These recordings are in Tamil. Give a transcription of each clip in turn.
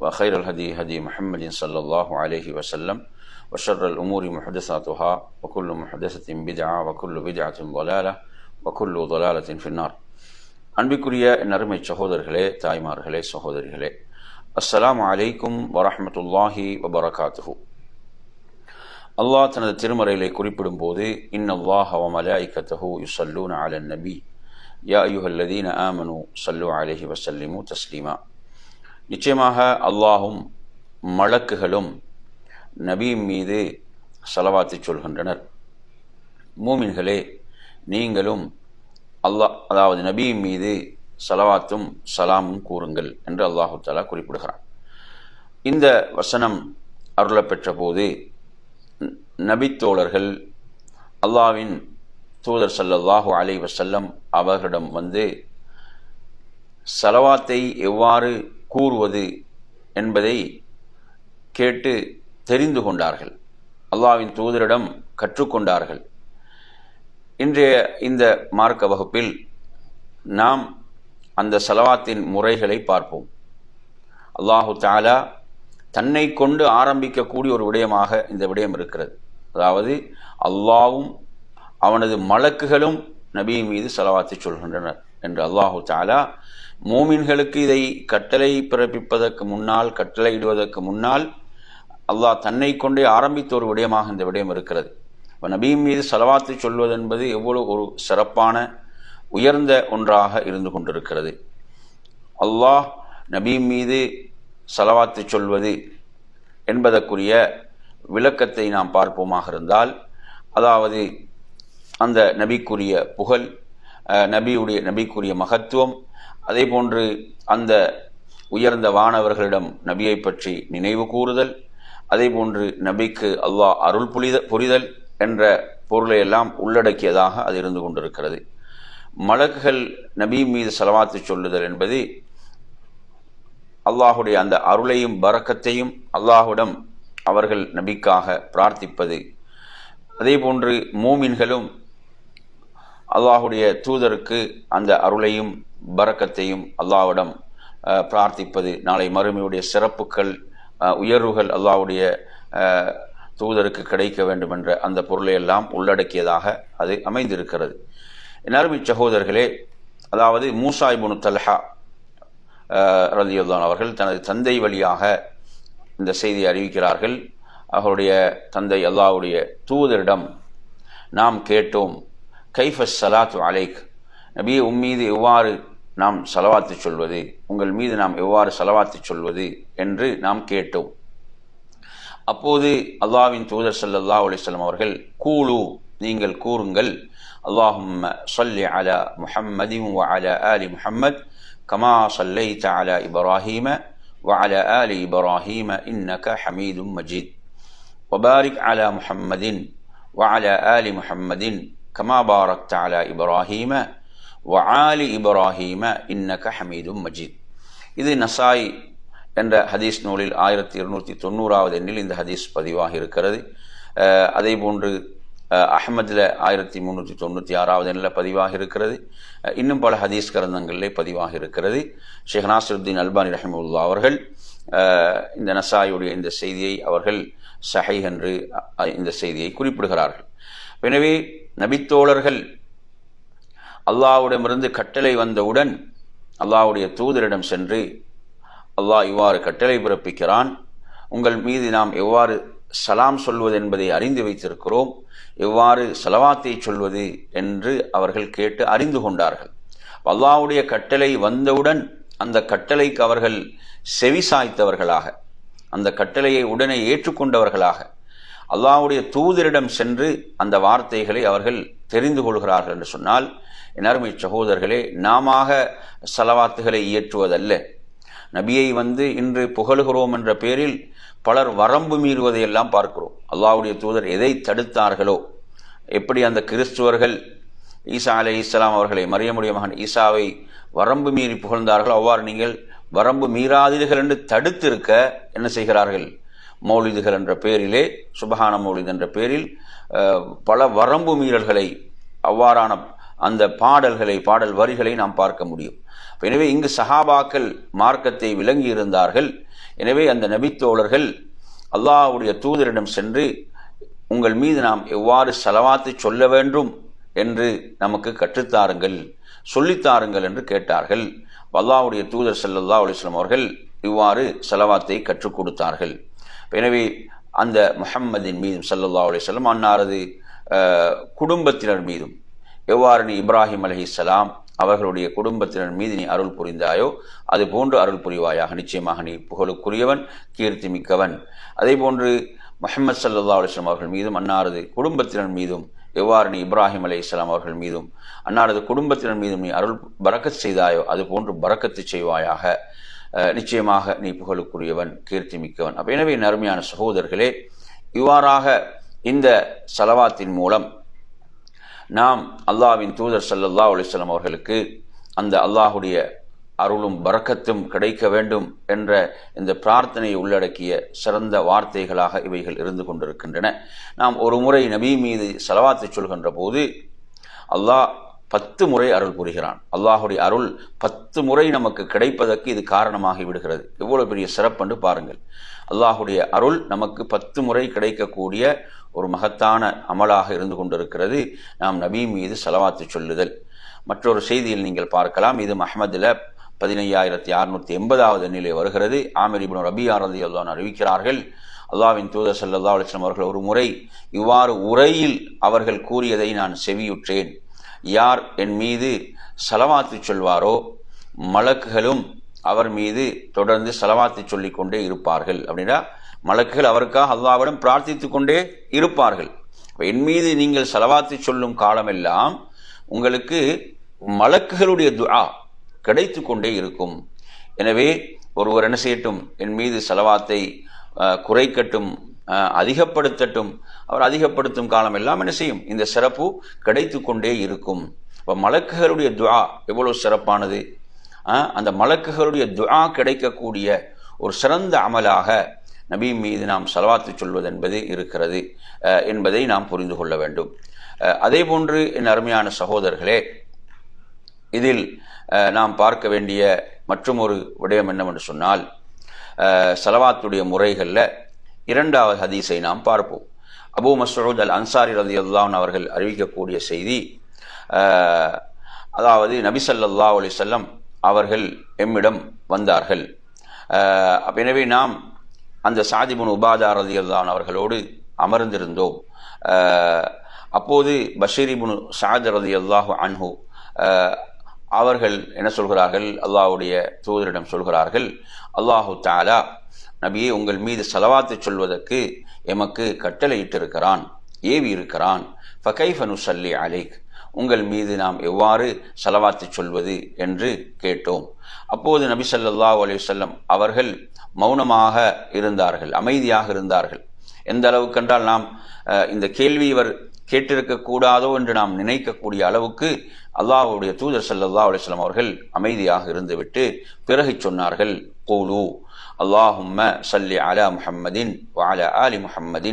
وخير الهدي هدي محمد صلى الله عليه وسلم وشر الأمور محدثاتها وكل محدثة بدعة وكل بدعة ضلالة وكل ضلالة في النار அன்பிற்குரிய நறுமை சகோதரர்களே தாய்மார்களே சகோதரிகளே அஸ்ஸலாமு அலைக்கும் வரஹமத்துல்லாஹி வபரகாத்துஹு அல்லாஹ் தனது திருமறையிலே குறிப்பிடும் போது இன்னல்லாஹ வ மலாயிக்கத்தஹு யுசல்லூன அலன் நபி யா அய்யுஹல்லதீன ஆமனு சல்லு அலைஹி வசல்லிமு தஸ்லீமா நிச்சயமாக அல்லாஹும் மலக்குகளும் நபியின் மீது செலவாத்தி சொல்கின்றனர். மூமின்களே நீங்களும் அல்லாஹ் அதாவது நபியின் மீது சலவாத்தும் சலாமும் கூறுங்கள் என்று அல்லாஹு தாலா குறிப்பிடுகிறான். இந்த வசனம் அருளப்பெற்ற போது நபித்தோழர்கள் அல்லாவின் தூதர் சல்லல்லாஹு அலை வசல்லம் அவர்களிடம் வந்து சலவாத்தை எவ்வாறு கூறுவது என்பதை கேட்டு தெரிந்து கொண்டார்கள். அல்லாவின் தூதரிடம் கற்றுக்கொண்டார்கள். இன்றைய இந்த மார்க்க வகுப்பில் நாம் அந்த செலவாத்தின் முறைகளை பார்ப்போம். அல்லாஹு தாலா தன்னை கொண்டு ஆரம்பிக்கக்கூடிய ஒரு விடயமாக இந்த விடயம் இருக்கிறது. அதாவது அல்லாவும் அவனது மலக்குகளும் நபி மீது செலவாத்தி சொல்கின்றனர் என்று அல்லாஹு தாலா மூமின்களுக்கு இதை கட்டளை பிறப்பிப்பதற்கு முன்னால் கட்டளையிடுவதற்கு முன்னால் அல்லாஹ் தன்னை கொண்டே ஆரம்பித்த ஒரு விடயமாக இந்த விடயம் இருக்கிறது. இப்போ நபியின் மீது செலவாத்து சொல்வது என்பது எவ்வளவு ஒரு சிறப்பான உயர்ந்த ஒன்றாக இருந்து கொண்டிருக்கிறது. அல்லாஹ் நபியின் மீது செலவாத்து சொல்வது என்பதற்குரிய விளக்கத்தை நாம் பார்ப்போமாக இருந்தால் அதாவது அந்த நபிக்குரிய புகழ் நபியுடைய நபிக்குரிய மகத்துவம் அதே போன்று அந்த உயர்ந்த வானவர்களிடம் நபியை பற்றி நினைவு கூறுதல் அதே போன்று நபிக்கு அல்லாஹ் அருள் புரித புரிதல் என்ற பொருளை எல்லாம் உள்ளடக்கியதாக அது இருந்து கொண்டிருக்கிறது. மலக்குகள் நபி மீது செலவாத்து சொல்லுதல் என்பது அல்லாஹுடைய அந்த அருளையும் பறக்கத்தையும் அல்லாஹுடம் அவர்கள் நபிக்காக பிரார்த்திப்பது. அதே போன்று மூமின்களும் அல்லாஹுடைய தூதருக்கு அந்த அருளையும் பறக்கத்தையும் அல்லாஹ்விடம் பிரார்த்திப்பது நாளை மறுமையுடைய சிறப்புகள் உயர்வுகள் அல்லாவுடைய தூதருக்கு கிடைக்க வேண்டும் என்ற அந்த பொருளை எல்லாம் உள்ளடக்கியதாக அது அமைந்திருக்கிறது. நறுமை சகோதரர்களே அதாவது மூசாய்புனு தல்ஹா ரலியுல்லான் அவர்கள் தனது தந்தை வழியாக இந்த செய்தியை அறிவிக்கிறார்கள். அவருடைய தந்தை அல்லாவுடைய தூதரிடம் நாம் கேட்டோம் கைஃபஸ் சலாத்து அலைக் நபியை உம்மீது எவ்வாறு நாம் செலவாத்து சொல்வது உங்கள் மீது நாம் எவ்வாறு செலவாத்து சொல்வது என்று நாம் கேட்டோம் அப்போது அல்லாவின் தூதர் சல்லல்லா அலிஸ்லாம் அவர்கள் கூலு நீங்கள் கூறுங்கள் அல்லாஹும் சொல்லி அலா முஹம்மதி அலா ஆலி முஹம்மத் கமா صليت على إبراهيم وعلى آل إبراهيم إنك حميد مجيد وبارك على محمد وعلى آل محمد கமா பாரக் தாலா இப்ராஹீம வஆலி இப்ராஹீம இன்னக ஹமீதும் மஜீத் இது நசாய் என்ற ஹதீஸ் நூலில் ஆயிரத்தி இருநூற்றி தொண்ணூறாவது எண்ணில் இந்த ஹதீஸ் பதிவாக இருக்கிறது. அதே போன்று அஹமதில் ஆயிரத்தி முந்நூற்றி தொண்ணூற்றி ஆறாவது எண்ணில் பதிவாக இருக்கிறது. இன்னும் பல ஹதீஸ் கிரந்தங்களிலே பதிவாக இருக்கிறது. ஷேக் நாசருத்தீன் அல்பானி ரஹமுல்லா அவர்கள் இந்த நசாயுடைய இந்த செய்தியை அவர்கள் சஹை என்று இந்த செய்தியை குறிப்பிடுகிறார்கள். எனவே நபித்தோழர்கள் அல்லாஹ்விடமிருந்து கட்டளை வந்தவுடன் அல்லாஹ்வுடைய தூதரிடம் சென்று அல்லாஹ் இவ்வாறு கட்டளை பிறப்பிக்கிறான் உங்கள் மீது நாம் எவ்வாறு சலாம் சொல்வது என்பதை அறிந்து வைத்திருக்கிறோம் எவ்வாறு சலவாத்தை சொல்வது? என்று அவர்கள் கேட்டு அறிந்து கொண்டார்கள். அல்லாவுடைய கட்டளை வந்தவுடன் அந்த கட்டளைக்கு அவர்கள் செவி சாய்த்தவர்களாக அந்த கட்டளையை உடனே ஏற்றுக்கொண்டவர்களாக அல்லாவுடைய தூதரிடம் சென்று அந்த வார்த்தைகளை அவர்கள் தெரிந்து கொள்கிறார்கள் என்று சொன்னால் என் அருமை சகோதரர்களே நாம சலவாத்துகளை இயற்றுவதல்ல. நபியை வந்து இன்று புகழுகிறோம் என்ற பேரில் பலர் வரம்பு மீறுவதையெல்லாம் பார்க்கிறோம். அல்லாவுடைய தூதர் எதை தடுத்தார்களோ எப்படி அந்த கிறிஸ்துவர்கள் ஈசா அலை இஸ்லாம் அவர்களை மறியமுடைய மகன் ஈசாவை வரம்பு மீறி புகழ்ந்தார்களோ அவ்வாறு நீங்கள் வரம்பு மீறாதீர்கள் என்று தடுத்திருக்க என்ன செய்கிறார்கள்? மௌலிதுகள் என்ற பெயரிலே சுபஹான மௌலித் என்ற பெயரில் பல வரம்பு மீறல்களை அவ்வாறான அந்த பாடல்களை பாடல் வரிகளை நாம் பார்க்க முடியும். எனவே இங்கு சஹாபாக்கள் மார்க்கத்தை விளங்கி இருந்தார்கள் எனவே அந்த நபித்தோழர்கள் அல்லாஹுடைய தூதரிடம் சென்று உங்கள் மீது நாம் எவ்வாறு செலவாத்து சொல்ல வேண்டும் என்று நமக்கு கற்றுத்தாருங்கள் சொல்லித்தாருங்கள் என்று கேட்டார்கள். அல்லாஹுடைய தூதர் செல்லல்லா அலிஸ்லாம் அவர்கள் இவ்வாறு செலவாத்தை கற்றுக் கொடுத்தார்கள். எனவே அந்த முஹம்மதின் மீதும் சல்லல்லா அலிஸ்லாம் அன்னாரது குடும்பத்தினர் மீதும் எவ்வாறு நீ இப்ராஹிம் அலஹிஸ்லாம் அவர்களுடைய குடும்பத்தினர் மீது நீ அருள் புரிந்தாயோ அது போன்று அருள் புரிவாயாக. நிச்சயமாக நீ புகழுக்குரியவன் கீர்த்தி மிக்கவன் அதே போன்று முஹம்மது சல்லா அலிஸ்லாம் அவர்கள் மீதும் அன்னாரது குடும்பத்தினர் மீதும் எவ்வாறு நீ இப்ராஹிம் அலி இஸ்லாம் அவர்கள் மீதும் அன்னாரது குடும்பத்தினர் மீதும் நீ அருள் பறக்கத் செய்தாயோ அது போன்று பறக்கத்து செய்வாயாக. நிச்சயமாக நீ புகழுக்குரியவன் கீர்த்தி மிக்கவன் அப்ப எனவே நருமையான சகோதரர்களே இவ்வாறாக இந்த சலவாத்தின் மூலம் நாம் அல்லாவின் தூதர் சல்லல்லா அலிஸ்லாம் அவர்களுக்கு அந்த அல்லாஹுடைய அருளும் பறக்கத்தும் கிடைக்க வேண்டும் என்ற இந்த பிரார்த்தனையை உள்ளடக்கிய சிறந்த வார்த்தைகளாக இவைகள் இருந்து கொண்டிருக்கின்றன. நாம் ஒரு முறை நபி மீது செலவாத்து சொல்கின்ற போது அல்லாஹ் பத்து முறை அருள் புரிகிறான். அல்லாஹுடைய அருள் பத்து முறை நமக்கு கிடைப்பதற்கு இது காரணமாகி விடுகிறது. எவ்வளவு பெரிய சிறப்பென்று பாருங்கள். அல்லாஹுடைய அருள் நமக்கு பத்து முறை கிடைக்கக்கூடிய ஒரு மகத்தான அமலாக இருந்து கொண்டிருக்கிறது. நாம் நபி மீது செலவாத்து சொல்லுதல். மற்றொரு செய்தியில் நீங்கள் பார்க்கலாம். இது மஹமதில் பதினையாயிரத்தி அறுநூத்தி எண்பதாவது எண்ணிலே வருகிறது. ஆமிர் இப்னு ரபியா ரதி அல்லான் அறிவிக்கிறார்கள் அல்லாவின் தூதர் சல்லா அலிஸ்லாம் அவர்கள் ஒரு முறை இவ்வாறு உரையில் அவர்கள் கூறியதை நான் செவியுற்றேன். யார் என் மீது செலவாத்து சொல்வாரோ மலக்குகளும் அவர் மீது தொடர்ந்து செலவாத்து சொல்லிக் கொண்டே இருப்பார்கள். அப்படின்னா மலக்குகள் அவருக்காக அல்லாவிடம் பிரார்த்தித்து கொண்டே இருப்பார்கள். என் மீது நீங்கள் செலவாத்து சொல்லும் காலமெல்லாம் உங்களுக்கு மலக்குகளுடைய துஆ கிடைத்து கொண்டே இருக்கும். எனவே ஒருவர் என்ன செய்யட்டும்? என் மீது செலவாத்தை குறைக்கட்டும். அதிகப்படுத்தட்டும். அவர் அதிகப்படுத்தும் காலம் எல்லாம் என்ன செய்யும்? இந்த சிறப்பு கிடைத்து கொண்டே இருக்கும். இப்போ மலக்குகளுடைய துவா எவ்வளவு சிறப்பானது? அந்த மலக்குகளுடைய துவா கிடைக்கக்கூடிய ஒரு சிறந்த அமலாக நபி மீது நாம் செலவாத்து சொல்வது என்பது இருக்கிறது என்பதை நாம் புரிந்து கொள்ள வேண்டும். அதே போன்று என் அருமையான சகோதரர்களே இதில் நாம் பார்க்க வேண்டிய மற்றும் ஒரு விடயம் என்னவென்று சொன்னால் செலவாத்துடைய முறைகளில் இரண்டாவது ஹதீஸை நாம் பார்ப்போம். அபு மசூத் அல் அன்சாரி ரதி அல்லான் அவர்கள் அறிவிக்கக்கூடிய செய்தி அதாவது நபிசல்லா அலி செல்லம் அவர்கள் எம்மிடம் வந்தார்கள். எனவே நாம் அந்த சாதிபுன் உபாதா ரதி அல்லான் அவர்களோடு அமர்ந்திருந்தோம். அப்போது பஷீரிபுன் சாத் ரதி அல்லாஹு அன்ஹு அவர்கள் என்ன சொல்கிறார்கள்? அல்லாஹுடைய தூதரிடம் சொல்கிறார்கள் அல்லாஹு தாலா நபியே உங்கள் மீது செலவாத்து சொல்வதற்கு எமக்கு கட்டளையிட்டிருக்கிறான் ஏவி இருக்கிறான் ஃபகைஃபனு சல்லி அலைக் உங்கள் மீது நாம் எவ்வாறு செலவாத்து சொல்வது என்று கேட்டோம். அப்போது நபி சல்லா அலிசல்லம் அவர்கள் மௌனமாக இருந்தார்கள் அமைதியாக இருந்தார்கள். எந்த அளவுக்கென்றால் நாம் இந்த கேள்வி இவர் கேட்டிருக்க கூடாதோ என்று நாம் நினைக்கக்கூடிய அளவுக்கு அல்லாஹுடைய தூதர் சல்லா அலிஸ்லாம் அவர்கள் அமைதியாக இருந்துவிட்டு பிறகு சொன்னார்கள். கூலு அல்லாஹும்ம சல்லி அலா முஹம்மதின் وعلى آل محمد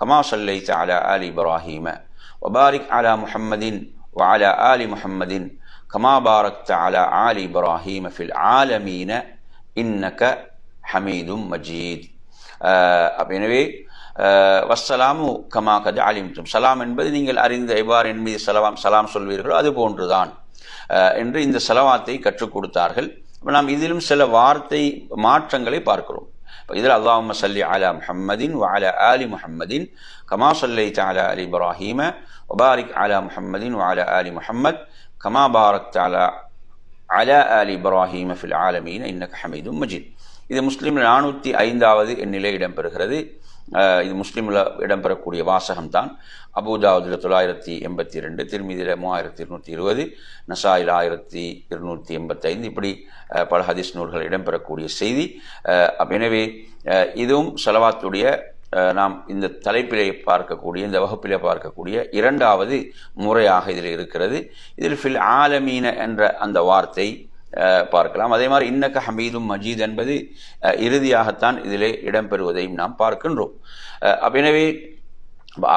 كما صليت على آل إبراهيم وبارك على محمد وعلى آل محمد كما باركت على آل إبراهيم في العالمين إنك حميد مجيد எனவே வஸ்ஸலாமு கமா கது அலிம்தும் சலாம் என்பது நீங்கள் அறிந்த எவ்வாறு என் மீது சலவாம் சலாம் சொல்வீர்களோ அது போன்றுதான் என்று இந்த செலவாத்தை கற்றுக் கொடுத்தார்கள் நாம் இதிலும் சில வார்த்தை மாற்றங்களை பார்க்கிறோம். இதில் அல்லாஹும்ம சல்லி அலா முஹம்மதின் வால அலி முஹம்மதின் கமா சல்லைத அலா அலி இப்ராஹிம ஒபாரிக் அலா முஹம்மதின் வால அலி முஹம்மத் கமா பாரக் தாலா அலா அலி இப்ராஹிம ஃபில் ஆலமீன். இன்னக ஹமீதும் மஜித். இது முஸ்லீம் நானூற்றி ஐந்தாவது எண்ணிலே இடம்பெறுகிறது. இது முஸ்லீமில் இடம்பெறக்கூடிய வாசகம் தான் அபுதாவுதில் தொள்ளாயிரத்தி எண்பத்தி ரெண்டு திருமீதியில் மூவாயிரத்தி இருநூற்றி இருபது நசாயில் ஆயிரத்தி இருநூற்றி எண்பத்தைந்து இப்படி பல ஹதீஸ் நூல்கள் இடம்பெறக்கூடிய செய்தி. எனவே இதுவும் செலவாத்துடைய நாம் இந்த தலைப்பிலே பார்க்கக்கூடிய இந்த வகுப்பிலே பார்க்கக்கூடிய இரண்டாவது முறையாக இதில் இருக்கிறது. இதில் ஃபில் ஆலமீன என்ற அந்த வார்த்தை பார்க்கலாம். அதே மாதிரி இன்னக்க ஹமீதும் மஜீத் என்பது இறுதியாகத்தான் இதிலே இடம்பெறுவதையும் நாம் பார்க்கின்றோம். எனவே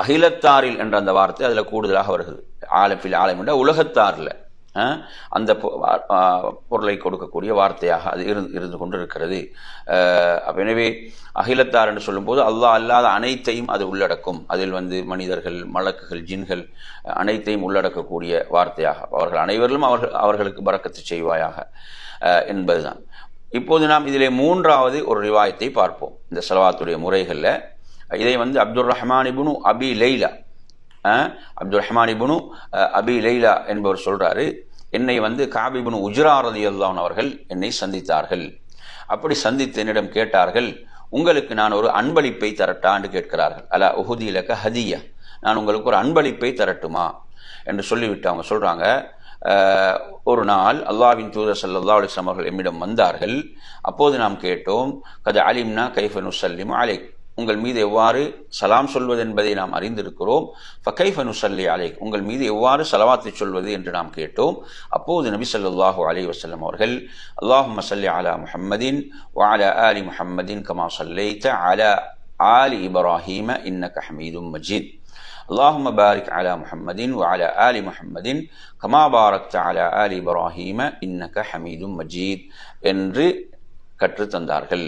அகிலத்தாரில் என்ற அந்த வார்த்தை அதில் கூடுதலாக வருகிறது. ஆலப்பில் ஆலம் என்ற உலகத்தாரில். அந்த பொ- பொருளை கொடுக்கக்கூடிய வார்த்தையாக அது இருந்து இருந்து கொண்டு இருக்கிறது எனவே அகிலத்தார் என்று சொல்லும்போது அல்லாஹ் அல்லாத அனைத்தையும் அது உள்ளடக்கும். அதில் வந்து மனிதர்கள் மலக்குகள் ஜின்கள் அனைத்தையும் உள்ளடக்கக்கூடிய வார்த்தையாக. அவர்கள் அனைவரிலும் அவர்கள் அவர்களுக்கு பறக்கத்து செய்வாயாக என்பதுதான். இப்போது நாம் இதிலே மூன்றாவது ஒரு ரிவாயத்தை பார்ப்போம். இந்த செலவாத்துடைய முறைகளில் இதை வந்து அப்துல் ரஹ்மான் இபுனு அபி லைலா அப்துல் ரஹ்மான் இபுனு அபி லைலா என்பவர் சொல்றாரு என்னை வந்து காபிபுனு உஜ்ரா ரலியல்லாஹு அவர்கள் என்னை சந்தித்தார்கள். அப்படி சந்தித்து என்னிடம் கேட்டார்கள் உங்களுக்கு நான் ஒரு அன்பளிப்பை தரட்டா என்று கேட்கிறார்கள். அலா இலக்க ஹதியா. நான் உங்களுக்கு ஒரு அன்பளிப்பை தரட்டுமா? என்று சொல்லிவிட்டு அவங்க சொல்றாங்க ஒரு நாள் அல்லாவின் தூதர் சல்லா அலைஹி என்னிடம் அவர்கள் எம்மிடம் வந்தார்கள். அப்போது நாம் கேட்டோம் கத அலிம்னா கைஃபனு சல்லிம் அலைக். உங்கள் மீது எவ்வாறு சலாம் சொல்வது என்பதை நாம் அறிந்திருக்கிறோம் ஃபகைஃப நுசல்லி அலைக் உங்கள் மீது எவ்வாறு சலவாத்தை சொல்வது என்று நாம் கேட்டோம் அப்போது நபி ஸல்லல்லாஹு அலைஹி வஸல்லம் அவர்கள் அல்லாஹும்ம ஸல்லி அலா முஹம்மதின் வஅலா ஆலி முஹம்மதின் கமா ஸல்லைத அலா ஆலி இப்ராஹீம இன்னக ஹமீதும் மஜீத் اللهم بارك على محمد وعلى آل محمد كما باركت على آل إبراهيم إنك حميد مجيد என்று கற்று தந்தார்கள்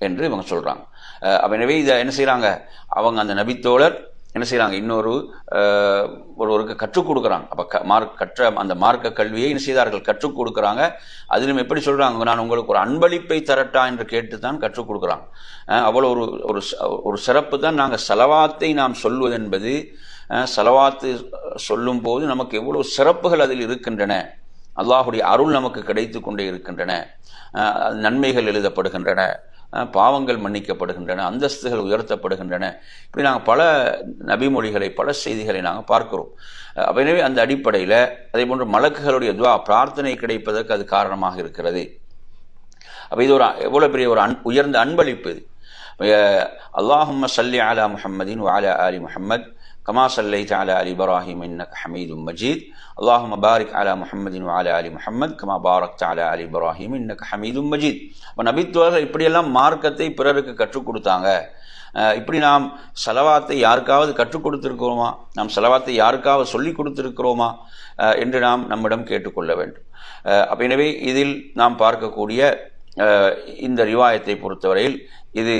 என்று இவங்க சொல்றாங்க அஹ் அப்போ எனவே இதை என்ன செய்கிறாங்க அவங்க அந்த நபித்தோழர் என்ன செய்கிறாங்க இன்னொரு ஒருவருக்கு கற்றுக் கொடுக்குறாங்க. அப்போ க- மார்க் கற்ற அந்த மார்க்க கல்வியை என்ன செய்தார்கள்? கற்றுக் கொடுக்குறாங்க. அதிலும் எப்படி சொல்கிறாங்க நான் உங்களுக்கு ஒரு அன்பளிப்பை தரட்டா என்று கேட்டு தான் கற்றுக் கொடுக்குறாங்க. அவ்வளோ ஒரு ஒரு ஒரு சிறப்பு தான் நாங்கள் செலவாத்தை நாம் சொல்வது என்பது. செலவாத்து சொல்லும் போது நமக்கு எவ்வளோ சிறப்புகள் அதில் இருக்கின்றன. அல்லாஹுடைய அருள் நமக்கு கிடைத்து கொண்டே இருக்கின்றன. நன்மைகள் எழுதப்படுகின்றன. பாவங்கள் மன்னிக்கப்படுகின்றன அந்தஸ்துகள் உயர்த்தப்படுகின்றன. இப்படி நாங்கள் பல நபிமொழிகளை பல செய்திகளை நாங்கள் பார்க்கிறோம். எனவே அந்த அடிப்படையில் அதே போன்று மலக்குகளுடைய துவா பிரார்த்தனை கிடைப்பதற்கு அது காரணமாக இருக்கிறது. அப்போ இது ஒரு எவ்வளோ பெரிய ஒரு அன் உயர்ந்த அன்பளிப்பு இது. அல்லாஹும்ம சல்லி அலா முஹம்மதின் வாலா அலி முஹம்மத். கமா சல்லைத அலா அலி இப்ராஹிம் இன்னக ஹமீதும் மஜீத் அல்லாஹும்ம பாரிக் அலா முஹம்மதின் வஅலா அலி முஹம்மத் கமா பாரக்த அலா அலி இப்ராஹிம் இன்னக் ஹமீதும் மஜீத் அப்போ நபித்துவர்கள் இப்படியெல்லாம் மார்க்கத்தை பிறருக்கு கற்றுக் கொடுத்தாங்க. இப்படி நாம் செலவாத்தை யாருக்காவது கற்றுக் கொடுத்துருக்கிறோமா? நாம் செலவாத்தை யாருக்காவது சொல்லிக் கொடுத்துருக்கிறோமா? என்று நாம் நம்மிடம் கேட்டுக்கொள்ள வேண்டும். அப்போ எனவே இதில் நாம் பார்க்கக்கூடிய இந்த ரிவாயத்தை பொறுத்தவரையில் இது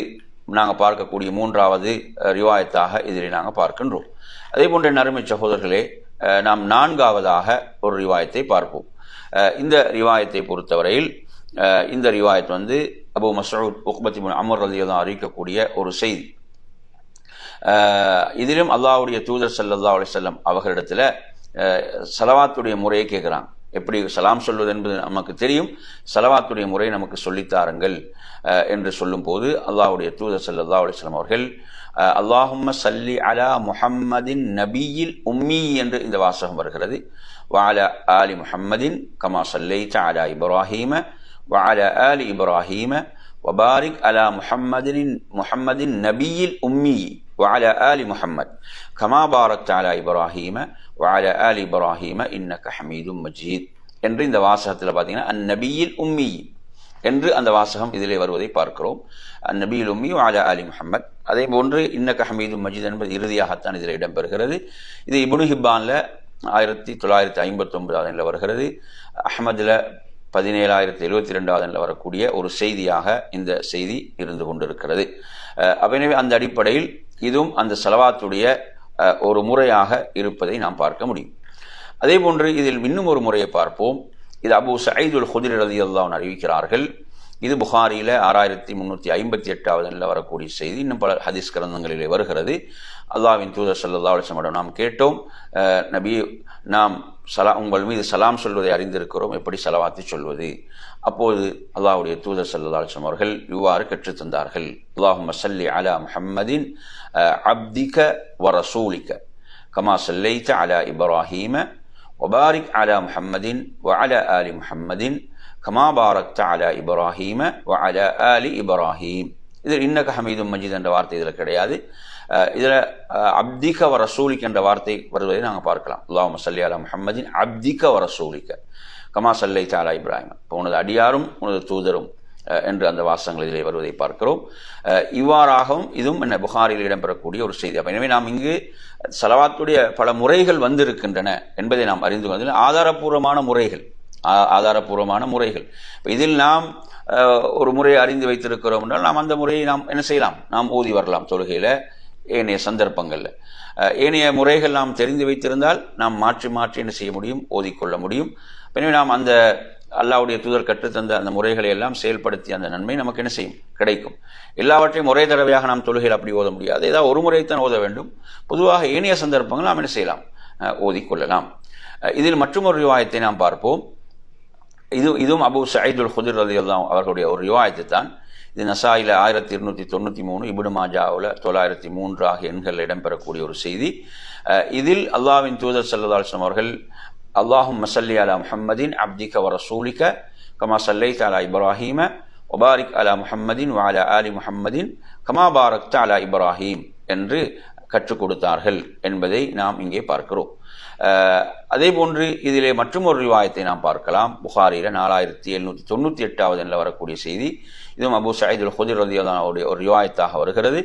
நாங்கள் பார்க்கக்கூடிய மூன்றாவது ரிவாயத்தாக இதில் நாங்கள் பார்க்கின்றோம். அதே போன்ற நறுமை சகோதரர்களே நாம் நான்காவதாக ஒரு ரிவாயத்தை பார்ப்போம். இந்த ரிவாயத்தை பொறுத்தவரையில் இந்த ரிவாயத் வந்து அபு மசூத் உக்பத்தி அமர் ரலியதான் அறிவிக்கக்கூடிய ஒரு செய்தி. இதிலும் அல்லாஹ்வுடைய தூதர் சல்லா அலி செல்லம் அவர்களிடத்தில் செலவாத்துடைய சலவாத்துடைய முறையை கேட்குறாங்க எப்படி சலாம் சொல்வது என்பது நமக்கு தெரியும். சலவாத்துடைய முறை நமக்கு சொல்லித்தாருங்கள் என்று சொல்லும்போது அல்லாஹுடைய தூதர் சல்லா அலிஸ்லாம் அவர்கள் அல்லாஹும்ம சல்லி அலா முஹம்மதின் நபியில் உம்மி என்று இந்த வாசகம் வருகிறது. வால ஆலி முஹம்மதின் கமா சல்லை அலா இப்ராஹீம வால அலி இப்ராஹீம وبارك على محمد محمد النبي الأمي وعلى آل محمد كما باركت على إبراهيم وعلى آل إبراهيم إنك حميد مجيد என்று இந்த வாசகத்தில் பார்த்தீங்கன்னா அந்நபியில் உம்மி என்று அந்த வாசகம் இதிலே வருவதை பார்க்கிறோம் அந்நபியில் உம்மி வாலா அலி முஹம்மத் அதே போன்று இன்னக்க ஹமீது மஜீத் என்பது இறுதியாகத்தான் இதில் இடம்பெறுகிறது இது இப்னு ஹிப்பான்ல ஆயிரத்தி தொள்ளாயிரத்தி ஐம்பத்தி ஒன்பதாவது வருகிறது அஹமதுல பதினேழாயிரத்தி எழுபத்தி ரெண்டாவது வரக்கூடிய ஒரு செய்தியாக இந்த செய்தி இருந்து கொண்டிருக்கிறது. அஹ் எனவே அந்த அடிப்படையில் இதுவும் அந்த செலவாத்துடைய ஒரு முறையாக இருப்பதை நாம் பார்க்க முடியும். அதே போன்று இதில் இன்னும் ஒரு முறையை பார்ப்போம். இது அபு சயீதுல் ஹுதிர் ரதி அல்லாஹ் அறிவிக்கிறார்கள் இது புகாரியில் ஆறாயிரத்தி முந்நூற்றி ஐம்பத்தி எட்டாவது நிலை வரக்கூடிய செய்தி. இன்னும் பல ஹதீஸ் கிரந்தங்களிலே வருகிறது. அல்லாவின் தூதர் சல்லா அலிசமிடம் நாம் கேட்டோம். நபி நாம் சலா உங்கள் மீது சலாம் சொல்வதை அறிந்திருக்கிறோம். எப்படி சலவாத்து சொல்வது? அப்போது அல்லாஹுடைய தூதர் சல்லா அவர்கள் இவ்வாறு கற்றுத்தந்தார்கள் அல்லாஹு மசல்லி அலா முஹம்மதின் அப்திக வரசூலிக்க கமா சல்லைத்த அலா இப்ராஹீம ஒபாரிக் அலா முஹம்மதின் வ அலா அலி முஹம்மதின் கமா பாரக்த அலா இப்ராஹீம வ அலா அலி இப்ராஹீம். இதில் இன்னக ஹமீதும் மஜித் என்ற வார்த்தை இதில் கிடையாது. இதில் அப்திக வர சூலிக் என்ற வார்த்தை வருவதை நாங்கள் பார்க்கலாம். அல்லாஹ் சல்லி அலா முஹம்மதின் அப்திக வர சூலிக்க கமா சல்லை தாலா இப்ராஹிம். இப்போ உனது அடியாரும் உனது தூதரும் என்று அந்த வாசகங்கள் இதிலே வருவதை பார்க்கிறோம். இவ்வாறாகவும் இதுவும் என்ன புகாரில் இடம்பெறக்கூடிய ஒரு செய்தி. அப்போ எனவே நாம் இங்கு செலவாத்துடைய பல முறைகள் வந்திருக்கின்றன என்பதை நாம் அறிந்து கொண்டதில் ஆதாரபூர்வமான முறைகள். ஆதாரபூர்வமான முறைகள். இதில் நாம் ஒரு முறையை அறிந்து வைத்திருக்கிறோம் என்றால் நாம் அந்த முறையை நாம் என்ன செய்யலாம்? நாம் ஓதி வரலாம் தொழுகையில் ஏனைய சந்தர்ப்பங்களில். ஏனைய முறைகள் நாம் தெரிந்து வைத்திருந்தால் நாம் மாற்றி மாற்றி என்ன செய்ய முடியும்? ஓதிக்கொள்ள முடியும். எனவே நாம் அந்த அல்லாவுடைய தூதர் கற்றுத்தந்த அந்த முறைகளை எல்லாம் செயல்படுத்தி அந்த நன்மை நமக்கு என்ன செய்யும்? கிடைக்கும். எல்லாவற்றையும் ஒரே தடவையாக நாம் தொழுகையில் அப்படி ஓத முடியாது. ஏதாவது ஒரு முறைத்தான் ஓத வேண்டும். பொதுவாக ஏனைய சந்தர்ப்பங்கள் நாம் என்ன செய்யலாம்? ஓதிக்கொள்ளலாம். இதில் மற்றொரு விவாயத்தை நாம் பார்ப்போம். இது இதுவும் அபு சயீதுல் ஹுதிர் ரதி அவர்களுடைய ஒரு ரிவாயத்து தான் இது நசாயில ஆயிரத்தி இருநூற்றி தொண்ணூற்றி மூணு இபுடு மாஜாவில் தொள்ளாயிரத்தி மூன்று ஆகிய எண்கள் இடம்பெறக்கூடிய ஒரு செய்தி. இதில் அல்லாஹ்வின் தூதர் சல்லல்லாஹம் அவர்கள் அல்லாஹும் மசல்லி அலா முஹம்மதின் அப்திக வ ரசூலிக கமா சல்லை அலா இப்ராஹீம ஒபாரிக் அலா முஹம்மதின் வாலா ஆலி முஹம்மதின் கமா பாரக்த அலா இப்ராஹீம் என்று கற்றுக் கொடுத்தார்கள் என்பதை நாம் இங்கே பார்க்கிறோம். அதே போன்று இதிலே மற்றும் ஒரு ரிவாயத்தை நாம் பார்க்கலாம். புகாரியில் நாலாயிரத்தி எழுநூற்றி தொண்ணூற்றி எட்டாவது எண்ணில் வரக்கூடிய செய்தி. இதுவும் அபு சயீதுல் ஹுதிர் ரதியுல்லாவுடைய ஒரு ரிவாயத்தாக வருகிறது.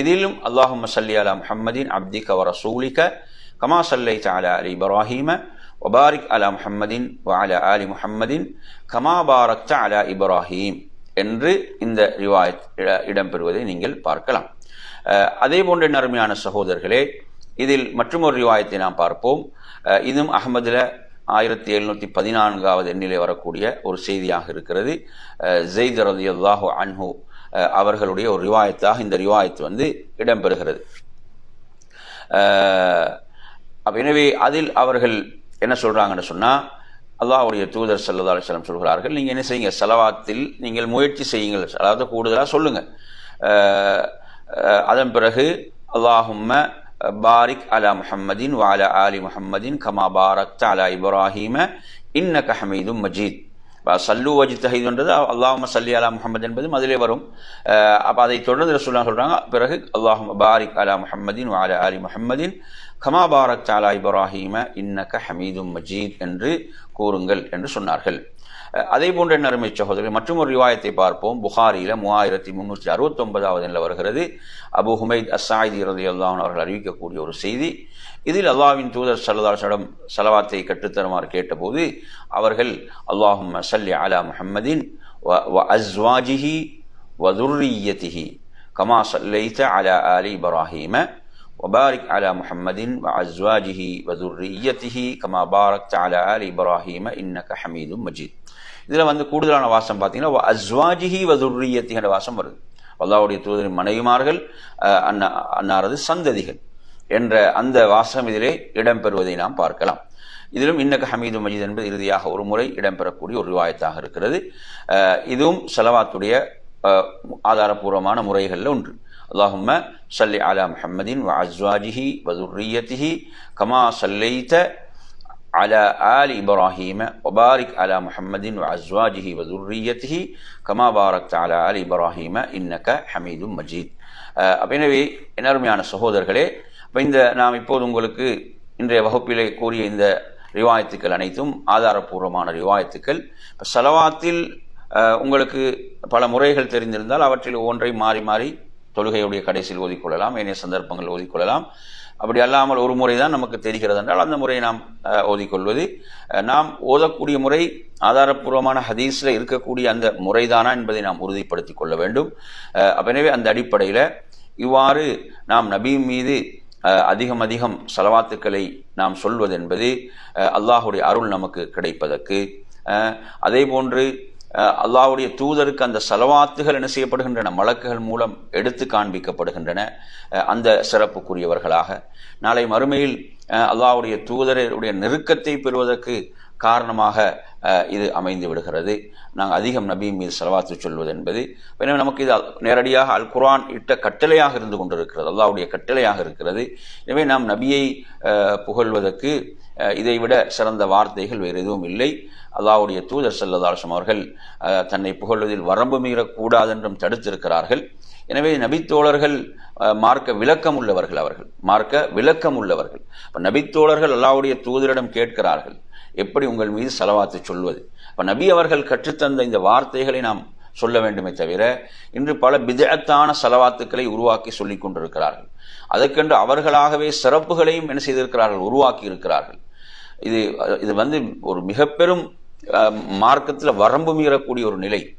இதிலும் அல்லாஹும் சல்லி அலா முஹம்மதின் அப்திக கவர சூலிக்க கமா சல்லை தாலா அலி இப்ராஹீம ஒபாரிக் அலா முஹம்மதின் வாலா அலி முஹம்மதின் கமா பாரக் அலா இப்ராஹீம் என்று இந்த ரிவாயத் இடம்பெறுவதை நீங்கள் பார்க்கலாம். அதே போன்ற நறுமையான சகோதரர்களே இதில் மற்றொரு ரிவாயத்தை நாம் பார்ப்போம். இதுவும் அகமதில் ஆயிரத்தி எழுநூற்றி பதினான்காவது எண்ணிலே வரக்கூடிய ஒரு செய்தியாக இருக்கிறது. அஹ், ஜெயித் ரதியல்லாஹு அன்ஹு அவர்களுடைய ஒரு ரிவாயத்தாக இந்த ரிவாயத்து வந்து இடம்பெறுகிறது. எனவே அதில் அவர்கள் என்ன சொல்றாங்கன்னு சொன்னா அல்லாஹுடைய தூதர் சல்லா அலிஸ்லாம் சொல்கிறார்கள் நீங்க என்ன செய்யுங்க செலவாத்தில் நீங்கள் முயற்சி செய்யுங்கள் அதாவது கூடுதலாக சொல்லுங்க. அதன் பிறகு அல்லாஹும்ம பாரிக் அலா முஹம்மதின் வாலா ஆலி முஹம்மதின் கமா பாரக் அலா இப்ராஹிம இன்ன ஹமீதும் மஜீத் சல்லு சல்லு வஜித்தஹீதுன்றது அல்லாஹும் சல்லி அலா முஹம்மது என்பதும் அதிலே வரும் அப்போ அதை தொடர்ந்து ரசூலுல்லாஹ் சொல்கிறாங்க பிறகு அல்லாஹும் பாரிக் அலா முஹம்மதின் வாலா ஆலி முஹம்மதின் கமா பாரக் அலா இப்ராஹிம இன்னக ஹமீதும் மஜீத் என்று கூறுங்கள் என்று சொன்னார்கள். அதே போன்ற நறுமை சகோதரர்கள் மற்றும் ஒரு ரிவாயத்தை பார்ப்போம் புகாரியில மூவாயிரத்தி முன்னூற்றி அறுபத்தி ஒன்பதாவது எண்ணில் வருகிறது அபு ஹுமைத் அசாயிதி ரதியல்லான் அவர்கள் அறிவிக்கக்கூடிய ஒரு செய்தி இதில் அல்லாஹ்வின் தூதர் சல்லதாசடம் சலவாத்தை கற்றுத்தருமாறு கேட்டபோது அவர்கள் அல்லாஹும் சல்லி அலா முஹம்மதின் வ வ அஸ்வாஜிஹி வதுர்ரியத்திஹி கமா சல்லைத்த அலா ஆலி இப்ராஹீம وبارك على محمد وأزواجه وذريته كما باركت على آل إبراهيم إنك حميد مجيد இதில் வந்து கூடுதலான வாசம் பார்த்தீங்கன்னா அஸ்வாஜிஹி வதுரியத்திகட வாசம் வருது. அல்லாவுடைய தூதரின் மனைவிமார்கள் அண்ணா அன்னாரது சந்ததிகள் என்ற அந்த வாசம் இதிலே இடம்பெறுவதை நாம் பார்க்கலாம். இதிலும் இன்னக்கு ஹமீது மஜீத் என்பது இறுதியாக ஒரு முறை இடம்பெறக்கூடிய ஒரு ரிவாயத்தாக இருக்கிறது. இதுவும் செலவாத்துடைய ஆதாரபூர்வமான முறைகளில் ஒன்று. அல்லாஹும்ம சல்லி அலா முஹம்மதின் வ அஸ்வாஜிஹி வதுரியத்திஹி கமா சல்லைத்த على آل إبراهيم وبارك على محمد وأزواجه وذريته كما باركت على آل إبراهيم إنك حميد مجيد அஹ் அப்ப எனவே எனர்மையான சகோதரர்களே அப்ப இந்த நாம் இப்போது உங்களுக்கு இன்றைய வகுப்பிலே கூறிய இந்த ரிவாயத்துக்கள் அனைத்தும் ஆதாரபூர்வமான ரிவாயத்துக்கள் இப்ப சலவாத்தில் அஹ், உங்களுக்கு பல முறைகள் தெரிந்திருந்தால் அவற்றில் ஒவ்வொன்றை மாறி மாறி தொழுகையுடைய கடைசியில் ஓதிக்கொள்ளலாம் ஏனைய சந்தர்ப்பங்கள் ஓதிக்கொள்ளலாம் அப்படி அல்லாமல் ஒரு முறை தான் நமக்கு தெரிகிறது என்றால் அந்த முறையை நாம் ஓதிக்கொள்வது. நாம் ஓதக்கூடிய முறை ஆதாரப்பூர்வமான ஹதீஸில் இருக்கக்கூடிய அந்த முறைதானா என்பதை நாம் உறுதிப்படுத்திக் கொள்ள வேண்டும். எனவே அந்த அடிப்படையில் இவ்வாறு நாம் நபி மீது அதிகம் அதிகம் செலவாத்துக்களை நாம் சொல்வது என்பது அல்லாஹுடைய அருள் நமக்கு கிடைப்பதற்கு. அதே போன்று அல்லாவுடைய தூதருக்கு அந்த சலவாத்துகள் என்ன செய்யப்படுகின்றன? மலக்குகள் மூலம் எடுத்து காண்பிக்கப்படுகின்றன அந்த சிறப்புக்குரியவர்களாக. நாளை மறுமையில் அல்லாவுடைய அல்லாஹ்வுடைய தூதருடைய நெருக்கத்தை பெறுவதற்கு காரணமாக இது அமைந்து விடுகிறது. நாங்கள் அதிகம் நபி மீது செலவாத்து சொல்வது என்பது எனவே நமக்கு இது நேரடியாக அல் குரான் இட்ட கட்டளையாக இருந்து கொண்டிருக்கிறது அல்லாவுடைய கட்டளையாக இருக்கிறது. எனவே நாம் நபியை புகழ்வதற்கு இதைவிட சிறந்த வார்த்தைகள் வேறு எதுவும் இல்லை. அல்லாவுடைய தூதர் செல்லதாசம் அவர்கள் தன்னை புகழ்வதில் வரம்பு மீறக்கூடாது என்றும் தடுத்திருக்கிறார்கள் எனவே நபித்தோழர்கள் மார்க்க விளக்கம் உள்ளவர்கள் அவர்கள் மார்க்க விளக்கம் உள்ளவர்கள். இப்போ நபித்தோழர்கள் அல்லாவுடைய தூதரிடம் கேட்கிறார்கள் எப்படி உங்கள் மீது செலவாத்து சொல்வது? இப்போ நபி அவர்கள் கற்றுத்தந்த இந்த வார்த்தைகளை நாம் சொல்ல வேண்டுமே தவிர இன்று பல பிதத்தான செலவாத்துக்களை உருவாக்கி சொல்லிக் கொண்டிருக்கிறார்கள். அதற்கென்று அவர்களாகவே சிறப்புகளையும் என்ன செய்திருக்கிறார்கள்? உருவாக்கி இருக்கிறார்கள் இது இது வந்து ஒரு மிக பெரும் மார்க்கத்தில் வரம்பு மீறக்கூடிய ஒரு நிலை.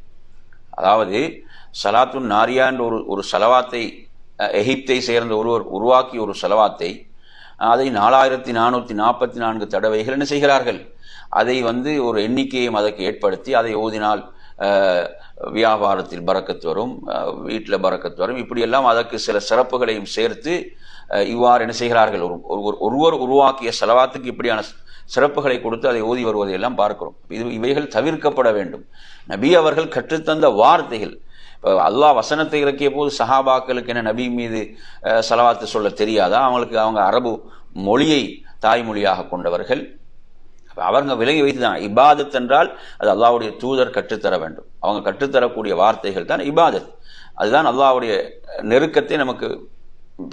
அதாவது சலாத்துன் நாரியா என்ற ஒரு ஒரு செலவாத்தை எகிப்தை சேர்ந்த ஒருவர் உருவாக்கிய ஒரு செலவாத்தை அதை நாலாயிரத்தி நானூற்றி நாற்பத்தி நான்கு தடவைகள் என்ன செய்கிறார்கள்? அதை வந்து ஒரு எண்ணிக்கையும் அதற்கு ஏற்படுத்தி அதை ஓதினால் வியாபாரத்தில் பறக்கத்து வரும் வீட்டில் பறக்கத்து வரும். இப்படியெல்லாம் அதற்கு சில சிறப்புகளையும் சேர்த்து இவ்வாறு என்ன செய்கிறார்கள்? ஒரு ஒரு- ஒருவர் உருவாக்கிய செலவாத்துக்கு இப்படியான சிறப்புகளை கொடுத்து அதை ஓதி வருவதை எல்லாம் பார்க்கிறோம். இது இவைகள் தவிர்க்கப்பட வேண்டும். நபி அவர்கள் கற்றுத்தந்த வார்த்தைகள். இப்போ அல்லாஹ் வசனத்தை இறக்கிய போது சஹாபாக்களுக்கு என்ன நபி மீது செலவாத்து சொல்ல தெரியாதா? அவங்களுக்கு அவங்க அரபு மொழியை தாய்மொழியாக கொண்டவர்கள். அவங்க விலகி வைத்து தான் இபாதத் என்றால் அது அல்லாவுடைய தூதர் கற்றுத்தர வேண்டும். அவங்க கற்றுத்தரக்கூடிய வார்த்தைகள் தான் இபாதத். அதுதான் அல்லாவுடைய நெருக்கத்தை நமக்கு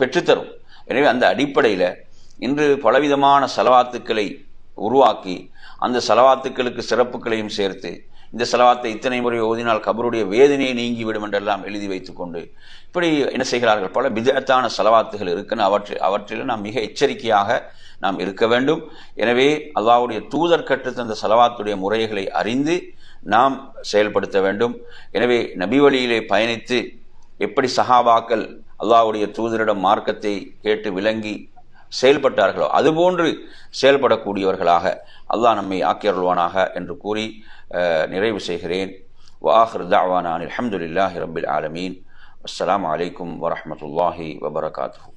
பெற்றுத்தரும். எனவே அந்த அடிப்படையில் இன்று பலவிதமான செலவாத்துக்களை உருவாக்கி அந்த செலவாத்துக்களுக்கு சிறப்புகளையும் சேர்த்து இந்த செலவாத்தை இத்தனை முறை ஓதினால் கபருடைய வேதனையை நீங்கிவிடும் என்றெல்லாம் எழுதி வைத்துக்கொண்டு இப்படி என்ன செய்கிறார்கள்? பல விதத்தான செலவாத்துகள் இருக்குன்னு அவற்றில் அவற்றில் நாம் மிக எச்சரிக்கையாக நாம் இருக்க வேண்டும். எனவே அல்லாவுடைய தூதர் கற்றுத்தந்த செலவாத்துடைய முறைகளை அறிந்து நாம் செயல்படுத்த வேண்டும். எனவே நபி வழியிலே பயணித்து எப்படி சஹாபாக்கள் அல்லாவுடைய தூதரிடம் மார்க்கத்தை கேட்டு விளங்கி செயல்பட்டார்களோ அதுபோன்று செயல்படக்கூடியவர்களாக அல்லாஹ் நம்மை ஆக்கியருள்வானாக என்று கூறி நிறைவு செய்கிறேன். வாஹர் தாவானான் அலமதுல்லாஹி ரபில் ஆலமீன். அஸ்லாம் அலைக்கும் வரமத்துல்லாஹி வபரகாத்து